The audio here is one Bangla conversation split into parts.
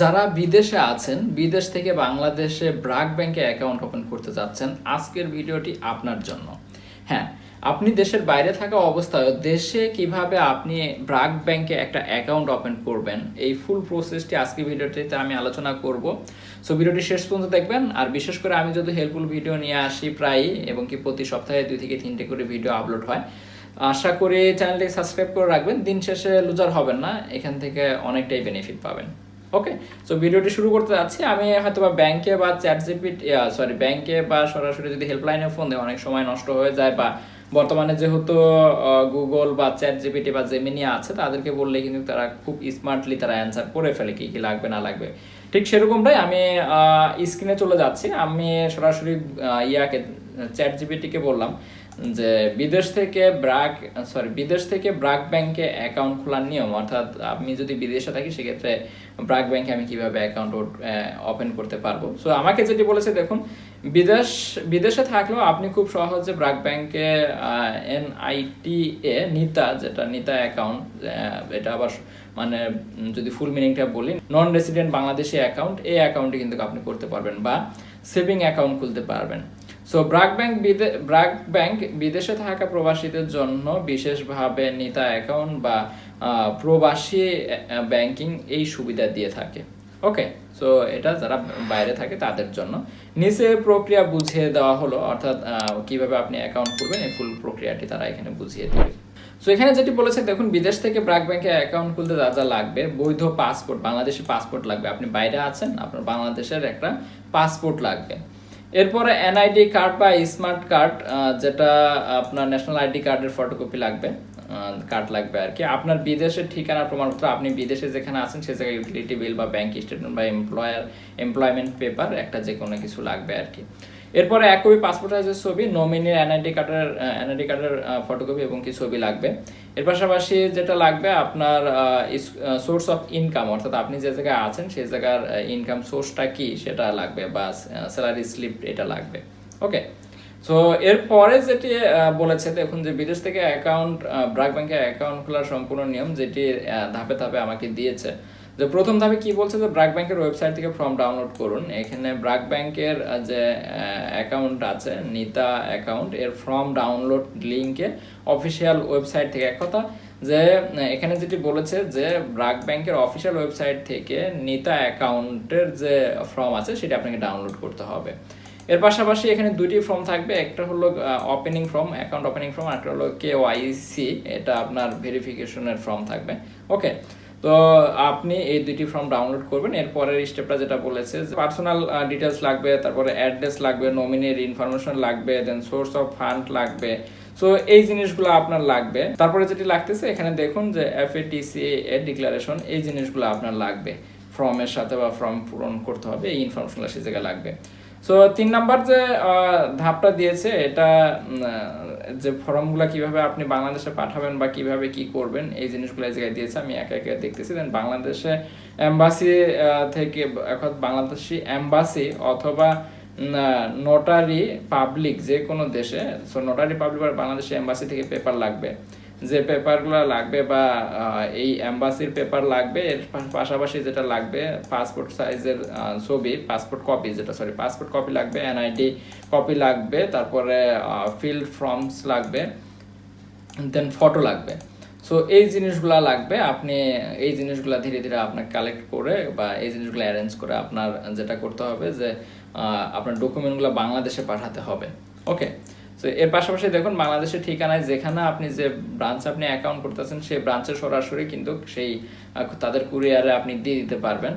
যারা বিদেশে আছেন, বিদেশ থেকে বাংলাদেশে ব্রাক ব্যাংকে অ্যাকাউন্ট ওপেন করতে যাচ্ছেন, আজকের ভিডিওটি আপনার জন্য। হ্যাঁ আপনি দেশের বাইরে থাকা অবস্থায় দেশে কীভাবে আপনি ব্রাক ব্যাংকে একটা অ্যাকাউন্ট ওপেন করবেন, এই ফুল প্রসেসটি আজকে ভিডিওটিতে আমি আলোচনা করব। সো, ভিডিওটি শেষ পর্যন্ত দেখবেন, আর বিশেষ করে আমি যদি হেল্পফুল ভিডিও নিয়ে আসি প্রায়ই, এবং কি প্রতি সপ্তাহে দুই থেকে তিনটে করে ভিডিও আপলোড হয়, আশা করি চ্যানেলটি সাবস্ক্রাইব করে রাখবেন, দিন শেষে লুজার হবেন না, এখান থেকে অনেকটাই বেনিফিট পাবেন। ওকে সো ভিডিওটি শুরু করতে যাচ্ছি। আমি হয়তো বা ব্যাংকে বা চ্যাট জিপিটি সরি ব্যাংকে বা সরাসরি যদি হেল্পলাইনে ফোন দেয় অনেক সময় নষ্ট হয়ে যায় বা বর্তমানে যেহেতু গুগল বা চ্যাট জিপিটি বা জেমিনি আছে, তাদেরকে বললে কিন্তু তারা খুব স্মার্টলি তারা অ্যান্সার করে ফেলে কি কি লাগবে, না লাগবে। ঠিক সেরকমটাই আমি স্ক্রিনে চলে যাচ্ছি। আমি সরাসরি ইয়াকে চ্যাট জিপিটিকে বললাম। যে বিদেশ থেকে ব্রাক সরি বিদেশ থেকে ব্রাক ব্যাংকে অ্যাকাউন্ট খোলার নিয়ম, অর্থাৎ আমি যদি বিদেশে থাকি, সেক্ষেত্রে ব্রাক ব্যাংকে আমি কীভাবে অ্যাকাউন্ট ওপেন করতে পারব? সো আমাকে যেটি বলেছে, দেখুন, বিদেশ, বিদেশে থাকলেও আপনি খুব সহজে ব্রাক ব্যাংকে এনআইটি এ নিতা যেটা নিতা অ্যাকাউন্ট এটা আবার মানে যদি ফুল মিনিংটা বলি নন রেসিডেন্ট বাংলাদেশি অ্যাকাউন্ট এই অ্যাকাউন্টে কিন্তু আপনি করতে পারবেন বা সেভিং অ্যাকাউন্ট খুলতে পারবেন। So BRAC bank BRAC bank বিদেশে থাকা প্রবাসীদের জন্য বিশেষভাবে নিতা অ্যাকাউন্ট বা প্রবাসী ব্যাংকিং এই সুবিধা দিয়ে থাকে। ওকে সো এটা যারা বাইরে থাকে তাদের জন্য। নিচে প্রক্রিয়া বুঝিয়ে দেওয়া হলো, অর্থাৎ কীভাবে আপনি অ্যাকাউন্ট করবেন এই ফুল প্রক্রিয়াটি তারা এখানে বুঝিয়ে দেবে। সো এখানে যেটি বলেছে, দেখুন, বিদেশ থেকে ব্রাক ব্যাংকে অ্যাকাউন্ট খুলতে যা যা লাগবে, বৈধ পাসপোর্ট বাংলাদেশি পাসপোর্ট লাগবে। আপনি বাইরে আছেন, আপনার বাংলাদেশের একটা পাসপোর্ট লাগবে। এরপরে এনআইডি কার্ড বা স্মার্ট কার্ড যেটা আপনার ন্যাশনাল আইডি কার্ডের ফটোকপি লাগবে কার্ড লাগবে আর কি। আপনার বিদেশের ঠিকানা প্রমাণপত্র, আপনি বিদেশে যেখানে আছেন সে জায়গায় ইউটিলিটি বিল বা ব্যাংক স্টেটমেন্ট বা এমপ্লয়ার এমপ্লয়মেন্ট পেপার একটা যে কোনো কিছু লাগবে আর কি। এরপরে এক কপি পাসপোর্ট সাইজের ছবি নমিনির এনআইডি কার্ডের এনআইডি কার্ডের ফটোকপি এবং কি ছবি লাগবে। এর পাশাপাশি যেটা লাগবে আপনার সোর্স অফ ইনকাম অর্থাৎ আপনি যে জায়গায় আছেন সেই জায়গার ইনকাম সোর্সটা কি সেটা লাগবে বা স্যালারি স্লিপ এটা লাগবে। ওকে সো এরপরে যেটি বলেছে, দেখুন যে বিদেশ থেকে অ্যাকাউন্ট ব্রাক ব্যাংকে অ্যাকাউন্ট খোলার সম্পূর্ণ নিয়ম যেটি ধাপে ধাপে আমাকে দিয়েছে যে প্রথম ধাপে কি বলছে যে ব্রাক ব্যাংকের ওয়েবসাইট থেকে ফর্ম ডাউনলোড করুন। এখানে ব্রাক ব্যাংকের যে অ্যাকাউন্ট আছে, নিতা অ্যাকাউন্ট এর ফর্ম ডাউনলোড লিংকে অফিসিয়াল ওয়েবসাইট থেকে। এক কথা যে এখানে যেটি বলেছে যে ব্রাক ব্যাংকের অফিসিয়াল ওয়েবসাইট থেকে নিতা অ্যাকাউন্টের যে ফর্ম আছে, সেটা আপনাকে ডাউনলোড করতে হবে। এর পাশাপাশি এখানে দুটি ফর্ম থাকবে। একটা হলো opening form account opening form একটা হলো কে এটা আপনার ভেরিফিকেশনের ফর্ম থাকবে। ওকে তো আপনি এই দুইটি ফর্ম ডাউনলোড করবেন। এরপরের স্টেপটা যেটা বলেছে যে পার্সোনাল ডিটেলস লাগবে, তারপরে অ্যাড্রেস লাগবে নমিনির ইনফরমেশন লাগবে দেন সোর্স অফ ফান্ড লাগবে। সো এই জিনিসগুলো আপনার লাগবে। তারপরে যেটি লাগতেছে, এখানে দেখুন যে এফ এফএটিসি এর ডিক্লারেশন এই জিনিসগুলো আপনার লাগবে। ফর্মের সাথে বা ফর্ম পূরণ করতে হবে, এই ইনফরমেশনগুলো সেই জায়গায় লাগবে। সো তিন নাম্বার যে ধাপটা দিয়েছে, এটা যে ফর্মগুলো কীভাবে আপনি বাংলাদেশে পাঠাবেন বা কীভাবে কি করবেন, এই জিনিসগুলো এই জায়গায় দিয়েছে, আমি একা একা দেখতেছি। দেন বাংলাদেশে অ্যাম্বাসি থেকে এখন বাংলাদেশি অ্যাম্বাসি অথবা নোটারি পাবলিক যে কোনো দেশে সো নোটারি পাবলিক বা বাংলাদেশি অ্যাম্বাসি থেকে পেপার লাগবে। যে পেপারগুলো লাগবে বা এই অ্যাম্বাসির পেপার লাগবে, এর পাশাপাশি যেটা লাগবে পাসপোর্ট সাইজের ছবি পাসপোর্ট কপি যেটা সরি পাসপোর্ট কপি লাগবে এনআইডি কপি লাগবে, তারপরে ফিল্ড ফর্মস লাগবে দেন ফটো লাগবে। সো এই জিনিসগুলা লাগবে, আপনি এই জিনিসগুলা ধীরে ধীরে আপনাকে কালেক্ট করে বা এই জিনিসগুলো অ্যারেঞ্জ করে আপনার যেটা করতে হবে যে আপনার ডকুমেন্টগুলো বাংলাদেশে পাঠাতে হবে। ওকে তো এর পাশাপাশি দেখুন, বাংলাদেশের ঠিকানায় যেখানে আপনি যে ব্রাঞ্চ আপনি অ্যাকাউন্ট করতেছেন, সেই ব্রাঞ্চে সরাসরি কিন্তু সেই তাদের কুরিয়ারে আপনি দিয়ে দিতে পারবেন।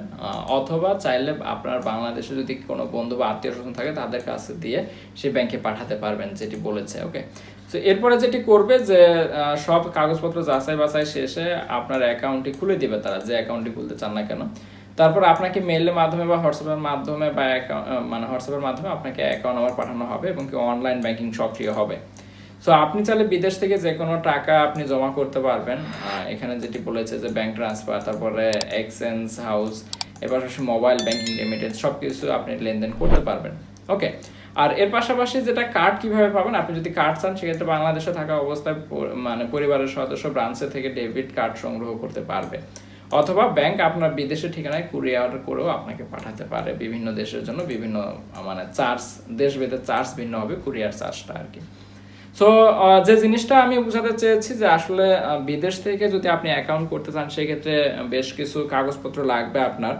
অথবা চাইলে আপনার বাংলাদেশে যদি কোনো বন্ধু বা আত্মীয় স্বজন থাকে, তাদের কাছে দিয়ে সেই ব্যাংকে পাঠাতে পারবেন, যেটি বলেছে ওকে তো এরপরে যেটি করবে যে সব কাগজপত্র যাচাই বাছাই শেষে আপনার অ্যাকাউন্টটি খুলে দিবে তারা, যে অ্যাকাউন্টটি খুলতে চান না কেন। তারপর আপনাকে মেইলের মাধ্যমে বা হোয়াটসঅ্যাপের মাধ্যমে বা মানে হোয়াটসঅ্যাপের মাধ্যমে আপনাকে অ্যাকাউন্ট নাম্বার পাঠানো হবে এবং কি অনলাইন ব্যাংকিং সক্রিয় হবে। সো আপনি চাইলে বিদেশ থেকে যে কোনো টাকা আপনি জমা করতে পারবেন। এখানে যেটি বলেছে যে ব্যাংক ট্রান্সফার তারপরে এক্সচেঞ্জ হাউস এবার মোবাইল ব্যাংকিং লিমিটেড সব কিছু আপনি লেনদেন করতে পারবেন। ওকে আর এর পাশাপাশি যেটা কার্ড কীভাবে পাবেন, আপনি যদি কার্ড চান, সেক্ষেত্রে বাংলাদেশে থাকা অবস্থায় মানে পরিবারের সদস্য ব্রাঞ্চে থেকে ডেবিট কার্ড সংগ্রহ করতে পারবে। অথবা ব্যাংক আপনার বিদেশের ঠিকানায় কুরিয়ার করেও আপনাকে পাঠাতে পারে। বিভিন্ন দেশের জন্য বিভিন্ন মানে চার্জ দেশভেদে চার্জ ভিন্ন হবে কুরিয়ার চার্জটা আর কি। সো যে জিনিসটা আমি বোঝাতে চেয়েছি যে আসলে বিদেশ থেকে যদি আপনি অ্যাকাউন্ট করতে চান, সেক্ষেত্রে বেশ কিছু কাগজপত্র লাগবে আপনার।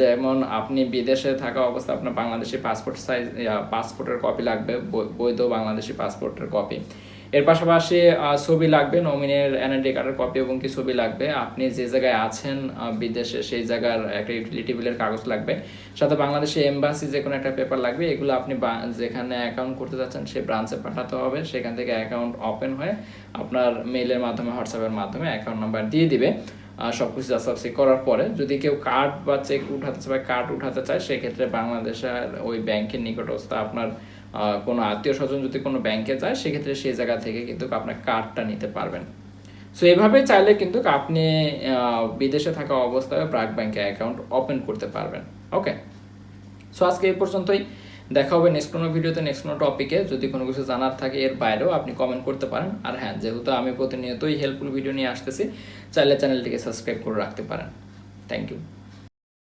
যেমন আপনি বিদেশে থাকা অবস্থা আপনার বাংলাদেশি পাসপোর্ট সাইজ পাসপোর্টের কপি লাগবে বৈধ বাংলাদেশি পাসপোর্টের কপি এর পাশাপাশি ছবি লাগবে নমিনের এনআইডি কার্ডের কপি এবং কি ছবি লাগবে। আপনি যে জায়গায় আছেন বিদেশে সেই জায়গার একটা ইউটিলিটি বিলের কাগজ লাগবে। সাথে বাংলাদেশে এমবাসি যে কোনো একটা পেপার লাগবে এগুলো আপনি যেখানে অ্যাকাউন্ট করতে যাচ্ছেন সেই ব্রাঞ্চে পাঠাতে হবে। সেখান থেকে অ্যাকাউন্ট ওপেন হয়ে আপনার মেইলের মাধ্যমে হোয়াটসঅ্যাপের মাধ্যমে অ্যাকাউন্ট নাম্বার দিয়ে দিবে। আহ, সবকিছু যাচাই করার পরে যদি কেউ কার্ড বা চেক উঠাতে চায় কার্ড উঠাতে চায় সেক্ষেত্রে বাংলাদেশের ওই ব্যাংকের নিকটস্থ আপনার কোনো আত্মীয় স্বজন যদি কোনো ব্যাংকে যায়, সেক্ষেত্রে সেই জায়গা থেকে কিন্তু আপনার কার্ডটা নিতে পারবেন। সো এভাবে চাইলে কিন্তু আপনি বিদেশে থাকা অবস্থায় ব্রাক ব্যাংকে অ্যাকাউন্ট ওপেন করতে পারবেন। ওকে সো আজকে এই পর্যন্তই। দেখা হবে নেক্সট কোনো ভিডিওতে নেক্সট কোনো টপিকে যদি কোনো কিছু জানার থাকে, এর বাইরেও আপনি কমেন্ট করতে পারেন। আর হ্যাঁ যেহেতু আমি প্রতিনিয়তই হেল্পফুল ভিডিও নিয়ে আসতেছি, চাইলে চ্যানেলটিকে সাবস্ক্রাইব করে রাখতে পারেন। Thank you